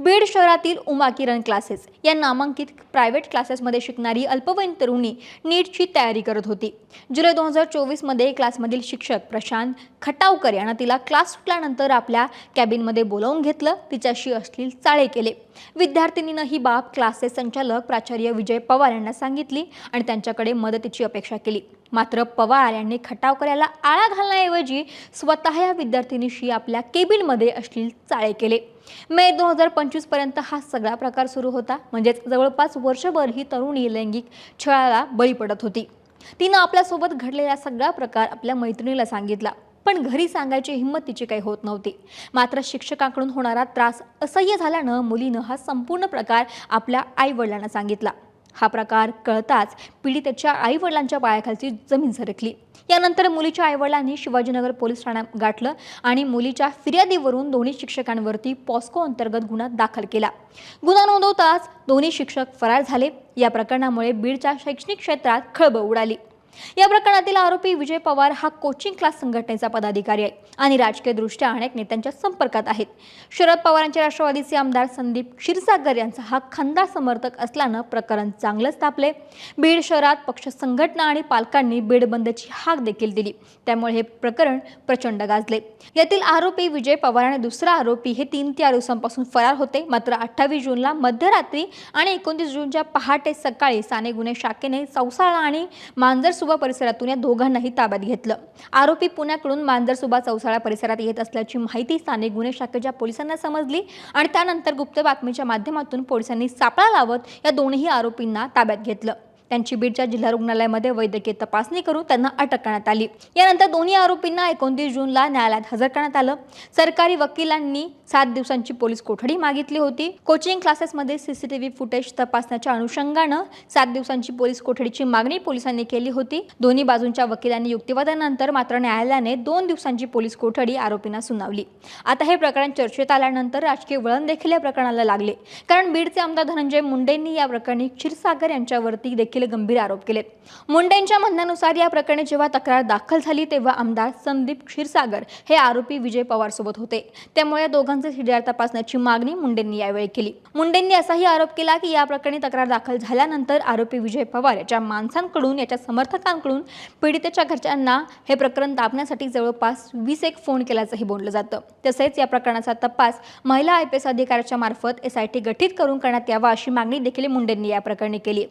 बीड शहरातील उमा किरण क्लासेस या नामांकित प्रायव्हेट क्लासेसमध्ये शिकणारी अल्पवयीन तरुणी नीटची तयारी करत होती. जुलै दोन हजार चोवीसमध्ये क्लासमधील शिक्षक प्रशांत खटावकर यानं तिला क्लास सुटल्यानंतर आपल्या कॅबिनमध्ये बोलावून घेतलं. तिच्याशी अश्लील चाळे केले. विद्यार्थिनीनं ही बाब क्लासचे संचालक प्राचार्य विजय पवार यांना सांगितली आणि त्यांच्याकडे मदतीची अपेक्षा केली. मात्र पवार यांनी खटावकर याला आळा घालण्याऐवजी स्वतः या विद्यार्थिनीशी आपल्या केबिनमध्ये अश्लील चाळे केले. मे दोन हजार पंचवीसपर्यंत हा सगळा प्रकार सुरू होता. म्हणजेच जवळपास वर्षभर ही तरुणी लैंगिक छळाला बळी पडत होती. तिनं आपल्यासोबत घडलेला सगळा प्रकार आपल्या मैत्रिणीला सांगितला. पण घरी सांगायची हिंमत तिची काही होत नव्हती. मात्र शिक्षकांकडून होणारा त्रास असह्य झाल्यानं मुलीनं हा संपूर्ण प्रकार आपल्या आईवडिलांना सांगितला. हा प्रकार कळताच पीडितेच्या आईवडिलांच्या पायाखालची जमीन सरकली. यानंतर मुलीच्या आईवडिलांनी शिवाजीनगर पोलीस ठाण्यात गाठलं आणि मुलीच्या फिर्यादीवरून दोन्ही शिक्षकांवरती पॉस्को अंतर्गत गुन्हा दाखल केला. गुन्हा नोंदवताच दोन्ही शिक्षक फरार झाले. या प्रकरणामुळे बीडच्या शैक्षणिक क्षेत्रात खळबळ उडाली. या प्रकरणातील आरोपी विजय पवार हा कोचिंग क्लास संघटनेचा पदाधिकारी आहे आणि राजकीयदृष्ट्या अनेक नेत्यांच्या संपर्कात आहेत. शरद पवारांचे राष्ट्रवादीचे आमदार संदीप क्षीरसागर यांचा हा खंदा समर्थक असल्यानं प्रकरण चांगलंच तापले. बीड शहरात पक्ष संघटना आणि पालकांनी बीड बंदची हाक देखील दिली. त्यामुळे हे प्रकरण प्रचंड गाजले. यातील आरोपी विजय पवार आणि दुसरा आरोपी हे तीन चार दिवसांपासून फरार होते. मात्र अठ्ठावीस जूनला मध्यरात्री आणि एकोणतीस जूनच्या पहाटे सकाळी साने गुन्हे शाखेने चौसाळा आणि मांजर मांजरसुबा परिसरातून या दोघांनाही ताब्यात घेतलं. आरोपी पुण्याकडून मांजरसुबा चौसाळा परिसरात येत असल्याची माहिती स्थानिक गुन्हे शाखेच्या पोलिसांना समजली आणि त्यानंतर गुप्त बातमीच्या माध्यमातून पोलिसांनी सापळा लावत या दोन्ही आरोपींना ताब्यात घेतलं. त्यांची बीडच्या जिल्हा रुग्णालयामध्ये वैद्यकीय तपासणी करून त्यांना अटक करण्यात आली. यानंतर दोन्ही आरोपींना एकोणतीस जूनला न्यायालयात हजर करण्यात आलं. सरकारी वकिलांनी सात दिवसांची पोलीस कोठडी मागितली होती. कोचिंग क्लासेसमध्ये सीसीटीव्ही फुटेज तपासण्याच्या अनुषंगानं सात दिवसांची पोलीस कोठडीची मागणी पोलिसांनी केली होती. दोन्ही बाजूंच्या वकिलांनी युक्तिवादानंतर मात्र न्यायालयाने दोन दिवसांची पोलीस कोठडी आरोपींना सुनावली. आता हे प्रकरण चर्चेत आल्यानंतर राजकीय वळण देखील या प्रकरणाला लागले. कारण बीडचे आमदार धनंजय मुंडेंनी या प्रकरणी क्षीरसागर यांच्यावरती देखील गंभीर आरोप केलेत. मुंडेंच्या म्हणण्यानुसार या प्रकरणी जेव्हा तक्रार दाखल झाली तेव्हा आमदार संदीप क्षीरसागर हे आरोपी विजय पवार सोबत होते. त्यामुळे या दोघांचे सीडीआर तपासण्याची मागणी मुंडेंनी यावेळी केली. मुंडेंनी असाही आरोप केला की या प्रकरणी तक्रार दाखल झाल्यानंतर आरोपी विजय पवार याच्या माणसांकडून याच्या समर्थकांकडून पीडितेच्या घरच्यांना हे प्रकरण दाबण्यासाठी जवळपास वीस एक फोन केल्याचंही बोललं जातं. तसेच या प्रकरणाचा तपास महिला आय पी एस अधिकाऱ्याच्या मार्फत एस आय टी गठीत करून करण्यात यावा अशी मागणी देखील मुंडेंनी या प्रकरणी केली.